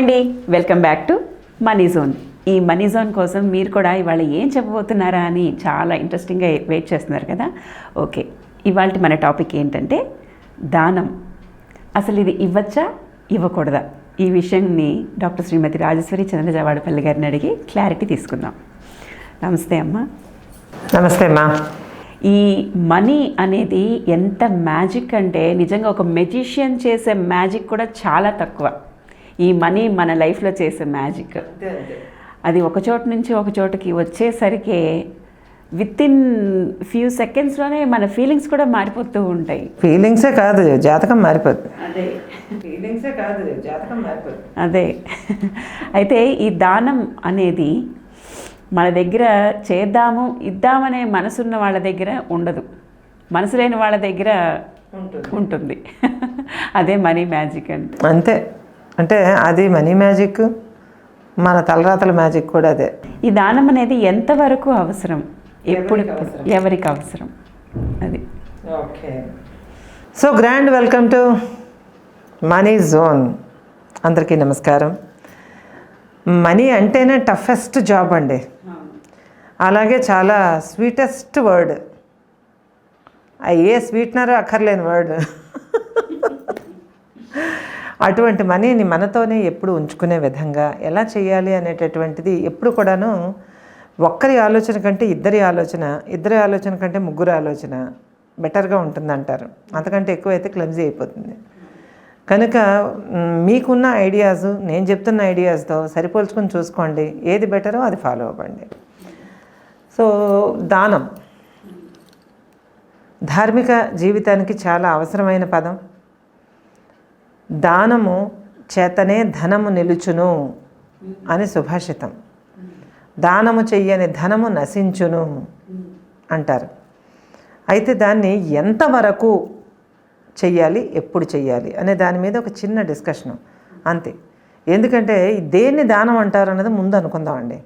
అండి. Welcome back to Money Zone ఈ money zone కోసం మీరు కూడా ఇవాళ ఏం చెప్పబోతున్నారా అని చాలా ఇంట్రెస్టింగ్గా వెయిట్ చేస్తున్నారు కదా? ఓకే ఇవాళ మన టాపిక్ ఏంటంటే దానం. అసలు ఇది ఇవ్వచ్చా? ఇవ్వకూడదా? ఈ విషయాన్ని డాక్టర్ శ్రీమతి రాజేశ్వరి చంద్రజవాడపల్లి గారిని అడిగి క్లారిటీ తీసుకుందాం. నమస్తే అమ్మ. నమస్తే అమ్మా. ఈ మనీ అనేది ఎంత మ్యాజిక్ అంటే నిజంగా ఒక మెజిషియన్ చేసే మ్యాజిక్ కూడా చాలా తక్కువ. ఈ మనీ మన లైఫ్లో చేసే మ్యాజిక్. అది ఒక చోటు నుంచి ఒక చోటుకి వచ్చేసరికి విత్ ఇన్ ఫ్యూ సెకండ్స్లోనే మన ఫీలింగ్స్ కూడా మారిపోతూ ఉంటాయి. ఫీలింగ్సే కాదు జాతకం మారిపోద్ది. అదే ఫీలింగ్సే కాదు జాతకం మారిపోద్ది. అదే. అయితే ఈ దానం అనేది మన దగ్గర చేద్దాము ఇద్దామనే మనసున్న వాళ్ళ దగ్గర ఉండదు. మనసు లేని వాళ్ళ దగ్గర ఉంటుంది. అదే మనీ మ్యాజిక్ అంటే అంతే. అంటే అది మనీ మ్యాజిక్ మన తలరాతల మ్యాజిక్ కూడా అదే. ఈ దానం అనేది ఎంతవరకు అవసరం? ఎప్పుడు ఎవరికి అవసరం? అది. Okay. So grand welcome to money zone. అందరికీ నమస్కారం. మనీ అంటేనే టఫెస్ట్ జాబ్ అండి. అలాగే చాలా స్వీటెస్ట్ వర్డ్. ఏ స్వీట్నర్ అక్కర్లేని వర్డ్. అటువంటి మనీని మనతోనే ఎప్పుడు ఉంచుకునే విధంగా ఎలా చేయాలి అనేటటువంటిది ఎప్పుడు కూడాను ఒక్కరి ఆలోచన కంటే ఇద్దరి ఆలోచన ఇద్దరి ఆలోచన కంటే ముగ్గురు ఆలోచన బెటర్గా ఉంటుంది అంటారు అంతకంటే ఎక్కువైతే క్లమ్జీ అయిపోతుంది. కనుక మీకున్న ఐడియాస్ నేను చెప్తున్న ఐడియాస్తో సరిపోల్చుకొని చూసుకోండి. ఏది బెటరో అది ఫాలో అవ్వండి. సో దానం. ధార్మిక జీవితానికి చాలా అవసరమైన పదం. దానము చేతనే ధనము నిలుచును అని సుభాషితం. దానము చెయ్యని ధనము నశించును అంటారు. అయితే దాన్ని ఎంతవరకు చెయ్యాలి ఎప్పుడు చెయ్యాలి అనే దాని మీద ఒక చిన్న డిస్కషను. అంతే. ఎందుకంటే దేన్ని దానం అంటారు అన్నది ముందు అనుకుందామండి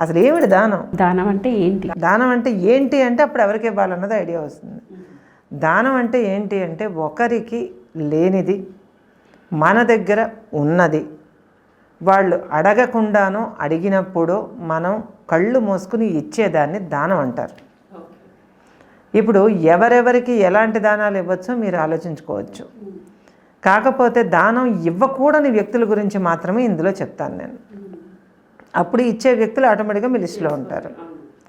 అసలు ఏమిటి దానం? దానం అంటే ఏంటి? దానం అంటే ఏంటి అంటే అప్పుడు ఎవరికి ఇవ్వాలన్నది ఐడియా వస్తుంది. దానం అంటే ఏంటి అంటే ఒకరికి లేనిది మన దగ్గర ఉన్నది. వాళ్ళు అడగకుండానో అడిగినప్పుడు మనం కళ్ళు మోసుకుని ఇచ్చేదాన్ని దానం అంటారు. ఇప్పుడు ఎవరెవరికి ఎలాంటి దానాలు ఇవ్వచ్చో మీరు ఆలోచించుకోవచ్చు. కాకపోతే దానం ఇవ్వకూడని వ్యక్తుల గురించి మాత్రమే ఇందులో చెప్తాను నేను. అప్పుడు ఇచ్చే వ్యక్తులు ఆటోమేటిక్గా మీ లిస్టులో ఉంటారు.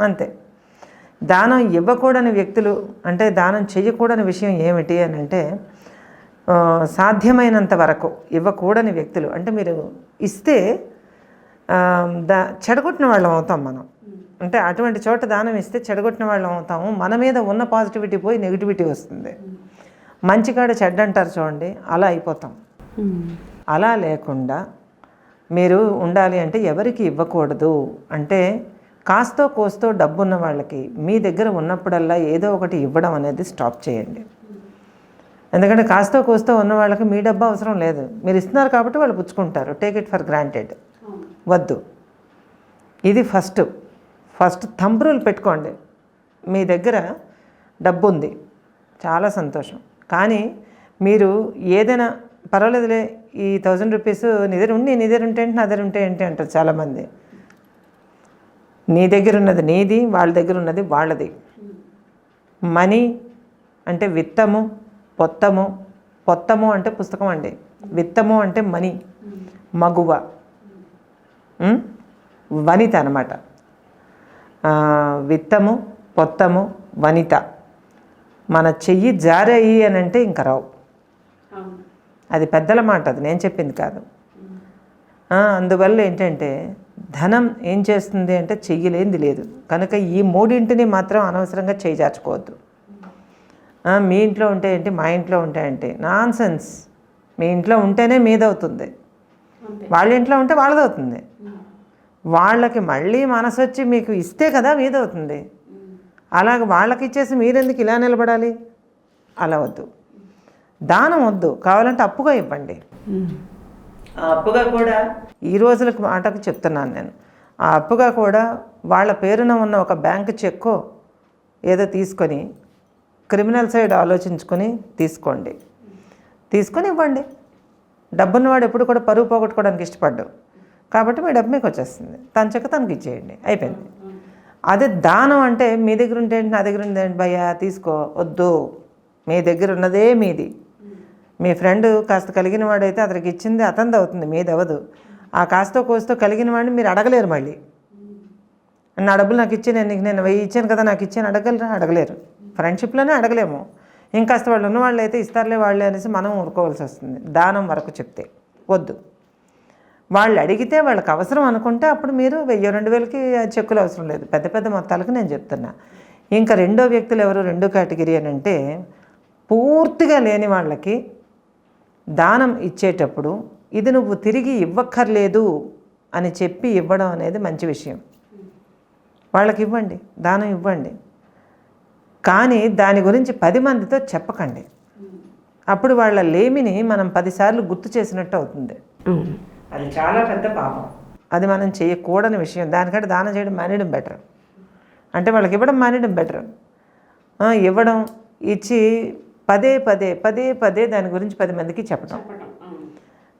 అంతే. దానం ఇవ్వకూడని వ్యక్తులు అంటే దానం చేయకూడని విషయం ఏమిటి అని అంటే సాధ్యమైనంత వరకు ఇవ్వకూడని వ్యక్తులు అంటే మీరు ఇస్తే దా చెడగొట్టిన వాళ్ళం అవుతాం మనం. అంటే అటువంటి చోట దానం ఇస్తే చెడగొట్టిన వాళ్ళం అవుతాము. మన మీద ఉన్న పాజిటివిటీ పోయి నెగిటివిటీ వస్తుంది. మంచికాడ చెడ్డ అంటారు చూడండి అలా అయిపోతాం. అలా లేకుండా మీరు ఉండాలి అంటే ఎవరికి ఇవ్వకూడదు. అంటే కాస్తో కోస్తో డబ్బున్న వాళ్ళకి మీ దగ్గర ఉన్నప్పుడల్లా ఏదో ఒకటి ఇవ్వడం అనేది స్టాప్ చేయండి. ఎందుకంటే కాస్తో కోస్తో ఉన్న వాళ్ళకి మీ డబ్బు అవసరం లేదు. మీరు ఇస్తున్నారు కాబట్టి వాళ్ళు పుచ్చుకుంటారు. టేక్ ఇట్ ఫర్ గ్రాంటెడ్ వద్దు. ఇది ఫస్ట్ ఫస్ట్ తంబ్రులు పెట్టుకోండి. మీ దగ్గర డబ్బు ఉంది. చాలా సంతోషం. కానీ మీరు ఏదైనా పర్వాలేదులే ఈ థౌజండ్ రూపీస్ నీ దగ్గర ఉండి నీ దగ్గర ఉంటే ఏంటి నా దగ్గర ఉంటే ఏంటి అంటారు చాలామంది. నీ దగ్గర ఉన్నది నీది వాళ్ళ దగ్గర ఉన్నది వాళ్ళది. మనీ అంటే విత్తము పొత్తము. పొత్తము అంటే పుస్తకం అండి. విత్తము అంటే మనీ. మగువ? వనిత అనమాట విత్తము పొత్తము వనిత. మన చెయ్యి జారయి అని అంటే ఇంక రావు. అది పెద్దల మాట అది. నేను చెప్పింది కాదు. అందువల్ల ఏంటంటే ధనం ఏం చేస్తుంది అంటే చెయ్యలేంది లేదు. కనుక ఈ మూడింటిని మాత్రం అనవసరంగా చేయి మీ ఇంట్లో ఉంటే ఏంటి మా ఇంట్లో ఉంటే ఏంటి నాన్ సెన్స్ మీ ఇంట్లో ఉంటేనే మీదవుతుంది. వాళ్ళ ఇంట్లో ఉంటే వాళ్ళదవుతుంది. వాళ్ళకి మళ్ళీ మనసు వచ్చి మీకు ఇస్తే కదా మీదవుతుంది. అలాగ వాళ్ళకి ఇచ్చేసి మీరెందుకు ఇలా నిలబడాలి? అలా వద్దు. దానం వద్దు. కావాలంటే అప్పుగా ఇవ్వండి. ఆ అప్పుగా కూడా? ఈ రోజులకు మాటకు చెప్తున్నాను నేను. ఆ అప్పుగా కూడా వాళ్ళ పేరున ఉన్న ఒక బ్యాంక్ చెక్కో ఏదో తీసుకొని క్రిమినల్ సైడ్ ఆలోచించుకొని తీసుకోండి. తీసుకొని ఇవ్వండి. డబ్బున్నవాడు ఎప్పుడు కూడా పరువు పోగొట్టుకోవడానికి ఇష్టపడ్డు. కాబట్టి మీ డబ్బు మీకు వచ్చేస్తుంది. తన చెక్క తనకి ఇచ్చేయండి. అయిపోయింది. అదే దానం అంటే మీ దగ్గర ఉంటే ఏంటి, నా దగ్గర ఉంది ఏంటి భయ్యా తీసుకో వద్దు. మీ దగ్గర ఉన్నదే మీది. మీ ఫ్రెండ్ కాస్త కలిగిన వాడైతే అతనికి ఇచ్చింది అతంది అవుతుంది మీది అవ్వదు. ఆ కాస్తో కోస్తో కలిగిన వాడిని మీరు అడగలేరు మళ్ళీ. నా డబ్బులు నాకు ఇచ్చి నేను నేను వెయ్యి ఇచ్చాను కదా నాకు ఇచ్చాను అడగలరా? అడగలేరు. ఫ్రెండ్షిప్లోనే అడగలేము. ఇంకాస్త వాళ్ళు ఉన్న వాళ్ళు అయితే ఇస్తారులే వాళ్ళే అనేసి మనం ఊరుకోవాల్సి వస్తుంది. దానం వరకు చెప్తే. వద్దు. వాళ్ళు అడిగితే వాళ్ళకి అవసరం అనుకుంటే అప్పుడు మీరు వెయ్యి రెండు వేలకి చెక్కులు అవసరం లేదు. పెద్ద పెద్ద మొత్తాలకు నేను చెప్తున్నా. ఇంకా రెండో వ్యక్తులు ఎవరు? రెండో కేటగిరీ అని అంటే పూర్తిగా లేని వాళ్ళకి దానం ఇచ్చేటప్పుడు ఇది నువ్వు తిరిగి ఇవ్వక్కర్లేదు అని చెప్పి ఇవ్వడం అనేది మంచి విషయం. వాళ్ళకి ఇవ్వండి. దానం ఇవ్వండి. కానీ దాని గురించి పది మందితో చెప్పకండి. అప్పుడు వాళ్ళ లేమిని మనం పదిసార్లు గుర్తు చేసినట్టు అవుతుంది. అది చాలా పెద్ద పాపం. అది మనం చేయకూడని విషయం. దానికంటే దానం చేయడం మానేయడం బెటర్ అంటే వాళ్ళకి ఇవ్వడం మానేయడం బెటర్ ఇవ్వడం ఇచ్చి పదే పదే పదే పదే దాని గురించి పది మందికి చెప్పడం.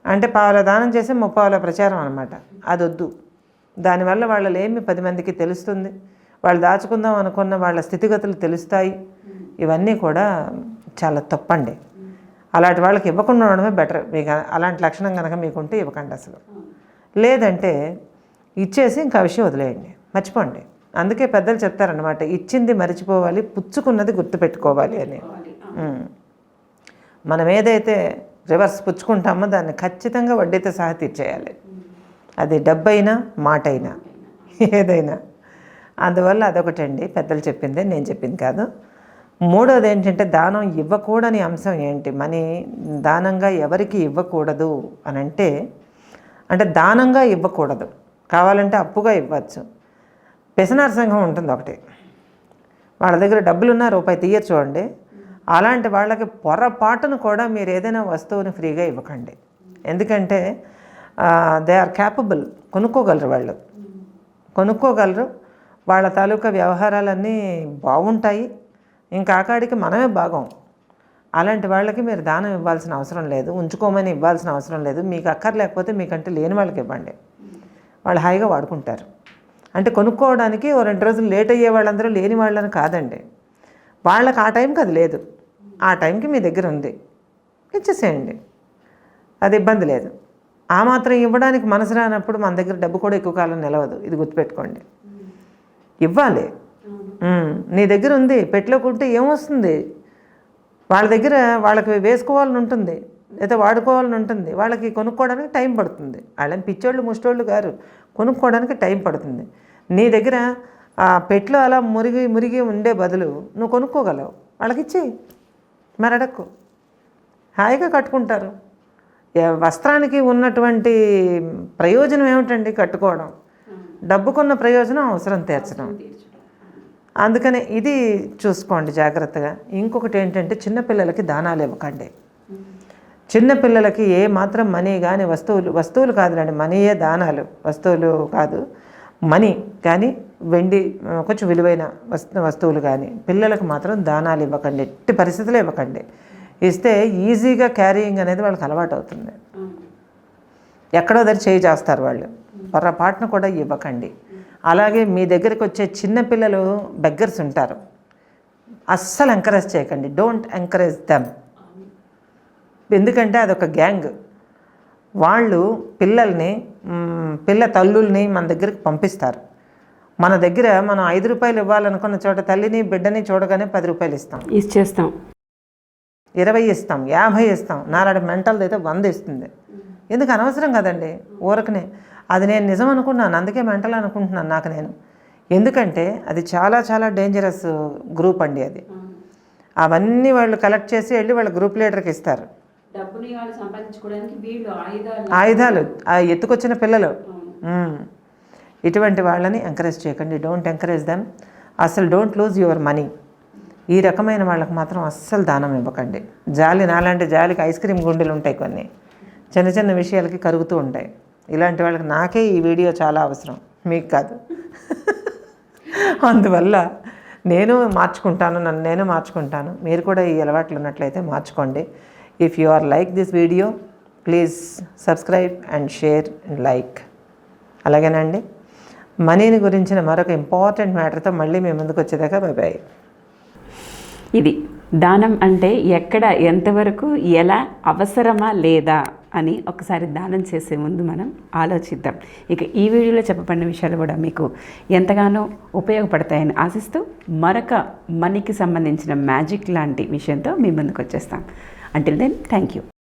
అంటే పావుల దానం చేస్తే ముప్పావుల ప్రచారం అనమాట అది వద్దు దానివల్ల వాళ్ళ ఏమి పది మందికి తెలుస్తుంది. వాళ్ళు దాచుకుందాం అనుకున్న వాళ్ళ స్థితిగతులు తెలుస్తాయి. ఇవన్నీ కూడా చాలా తప్పండి. అలాంటి వాళ్ళకి ఇవ్వకుండా ఉండడమే బెటర్. మీకు అలాంటి లక్షణం కనుక మీకుంటే ఇవ్వకండి అసలు. లేదంటే ఇచ్చేసి ఇంకా విషయం వదిలేయండి. మర్చిపోండి. అందుకే పెద్దలు చెప్తారనమాట ఇచ్చింది మర్చిపోవాలి పుచ్చుకున్నది గుర్తుపెట్టుకోవాలి అని. మనం ఏదైతే రివర్స్ పుచ్చుకుంటామో దాన్ని ఖచ్చితంగా వడ్డీతో సహా తీర్చేయాలి. అది డబ్బైనా మాట అయినా ఏదైనా. అందువల్ల అదొకటండి. పెద్దలు చెప్పిందే నేను చెప్పింది కాదు. మూడోది ఏంటంటే దానం ఇవ్వకూడని అంశం ఏంటి? మనీ దానంగా ఎవరికి ఇవ్వకూడదు అని అంటే అంటే దానంగా ఇవ్వకూడదు. కావాలంటే అప్పుగా ఇవ్వచ్చు. పెసనార్ సంఘం ఉంటుంది ఒకటి. వాళ్ళ దగ్గర డబ్బులున్నా రూపాయి తీయరు చూడండి. అలాంటి వాళ్ళకి పొరపాటును కూడా మీరు ఏదైనా వస్తువుని ఫ్రీగా ఇవ్వకండి. ఎందుకంటే దే ఆర్ క్యాపబుల్. కొనుక్కోగలరు వాళ్ళు. కొనుక్కోగలరు. వాళ్ళ తాలూకా వ్యవహారాలన్నీ బాగుంటాయి. ఇంకా ఆకాడికి మనమే భాగం. అలాంటి వాళ్ళకి మీరు దానం ఇవ్వాల్సిన అవసరం లేదు. ఉంచుకోమని ఇవ్వాల్సిన అవసరం లేదు. మీకు అక్కర్లేకపోతే మీకంటే లేని వాళ్ళకి ఇవ్వండి. వాళ్ళు హాయిగా వాడుకుంటారు. అంటే కొనుక్కోవడానికి ఓ రెండు రోజులు లేట్ అయ్యే వాళ్ళందరూ లేని వాళ్ళని కాదండి. వాళ్ళకి ఆ టైంకి అది లేదు. ఆ టైంకి మీ దగ్గర ఉంది. ఇచ్చేసేయండి. అది ఇబ్బంది లేదు. ఆ మాత్రం ఇవ్వడానికి మనసు రానప్పుడు మన దగ్గర డబ్బు కూడా ఎక్కువ కాలం నిలవదు. ఇది గుర్తుపెట్టుకోండి. ఇవ్వాలి. నీ దగ్గర ఉంది పెట్టులోకుంటే ఏమొస్తుంది? వాళ్ళ దగ్గర వాళ్ళకి వేసుకోవాలని ఉంటుంది లేదా వాడుకోవాలని ఉంటుంది. వాళ్ళకి కొనుక్కోవడానికి టైం పడుతుంది. వాళ్ళని పిచ్చోళ్ళు ముష్టోళ్ళు గారు కొనుక్కోవడానికి టైం పడుతుంది. నీ దగ్గర ఆ పెట్లో అలా మురిగి మురిగి ఉండే బదులు నువ్వు కొనుక్కోగలవు. వాళ్ళకి ఇచ్చి మరి అడక్కు హాయిగా కట్టుకుంటారు. వస్త్రానికి ఉన్నటువంటి ప్రయోజనం ఏమిటండి కట్టుకోవడం? డబ్బుకున్న ప్రయోజనం అవసరం తీర్చడం. అందుకనే ఇది చూసుకోండి జాగ్రత్తగా. ఇంకొకటి ఏంటంటే చిన్నపిల్లలకి దానాలు ఇవ్వకండి. చిన్నపిల్లలకి ఏ మాత్రం మనీ కానీ వస్తువులు వస్తువులు కాదులేండి మనీయే దానాలు వస్తువులు కాదు. మనీ కానీ వెండి కొంచెం విలువైన వస్తు వస్తువులు కానీ పిల్లలకు మాత్రం దానాలు ఇవ్వకండి ఎట్టి పరిస్థితుల్లో ఇవ్వకండి. ఇస్తే ఈజీగా క్యారీయింగ్ అనేది వాళ్ళకి అలవాటు అవుతుంది ఎక్కడో దగ్గర చేయి చేస్తారు వాళ్ళు. పొరపాటును కూడా ఇవ్వకండి. అలాగే మీ దగ్గరికి వచ్చే చిన్న పిల్లలు బెగ్గర్స్ ఉంటారు. అస్సలు ఎంకరేజ్ చేయకండి. డోంట్ ఎంకరేజ్ దెమ్ ఎందుకంటే అదొక గ్యాంగ్ వాళ్ళు పిల్లల్ని పిల్ల తల్లుల్ని మన దగ్గరికి పంపిస్తారు. మన దగ్గర మనం ఐదు రూపాయలు ఇవ్వాలనుకున్న చోట తల్లిని బిడ్డని చూడగానే పది రూపాయలు ఇస్తాం. ఇచ్చేస్తాం. ఇరవై ఇస్తాం యాభై ఇస్తాం. నాలాంటి మెంటల్ అయితే వంద ఇస్తుంది. ఎందుకు అనవసరం కదండి? ఊరకనే. అది నేను నిజం అనుకున్నాను అందుకే మెంటల్ అనుకుంటున్నాను నాకు నేను. ఎందుకంటే అది చాలా చాలా డేంజరస్ గ్రూప్ అండి అది. అవన్నీ వాళ్ళు కలెక్ట్ చేసి వెళ్ళి వాళ్ళ గ్రూప్ లీడర్కి ఇస్తారు. ఆయుధాలు. ఆ ఎత్తుకొచ్చిన పిల్లలు. ఇటువంటి వాళ్ళని ఎంకరేజ్ చేయకండి. డోంట్ ఎంకరేజ్ దెమ్ అసలు డోంట్ లూజ్ యువర్ మనీ ఈ రకమైన వాళ్ళకి మాత్రం అస్సలు దానం ఇవ్వకండి. జాలి నాలాంటి జాలికి ఐస్ క్రీమ్ గుండెలు ఉంటాయి కొన్ని. చిన్న చిన్న విషయాలకి కరుగుతూ ఉంటాయి. ఇలాంటి వాళ్ళకి నాకే ఈ వీడియో చాలా అవసరం. మీకు కాదు. అందువల్ల నేను మార్చుకుంటాను నన్ను నేను మార్చుకుంటాను. మీరు కూడా ఈ అలవాట్లు ఉన్నట్లయితే మార్చుకోండి. If you are like this video please subscribe and share and like అలాగేనండి. మనీని గురించిన మరొక ఇంపార్టెంట్ మ్యాటర్తో మళ్ళీ మీ ముందుకు వచ్చేదాకా బాయ్ బాయ్ ఇది. దానం అంటే ఎక్కడ ఎంతవరకు ఎలా అవసరమా లేదా అని ఒకసారి దానం చేసే ముందు మనం ఆలోచిద్దాం. ఇక ఈ వీడియోలో చెప్పబడిన విషయాలు కూడా మీకు ఎంతగానో ఉపయోగపడతాయని ఆశిస్తూ మరొక మనీకి సంబంధించిన మ్యాజిక్ లాంటి విషయంతో మీ ముందుకు వచ్చేస్తాం అంటిల్ దెన్ థ్యాంక్ యూ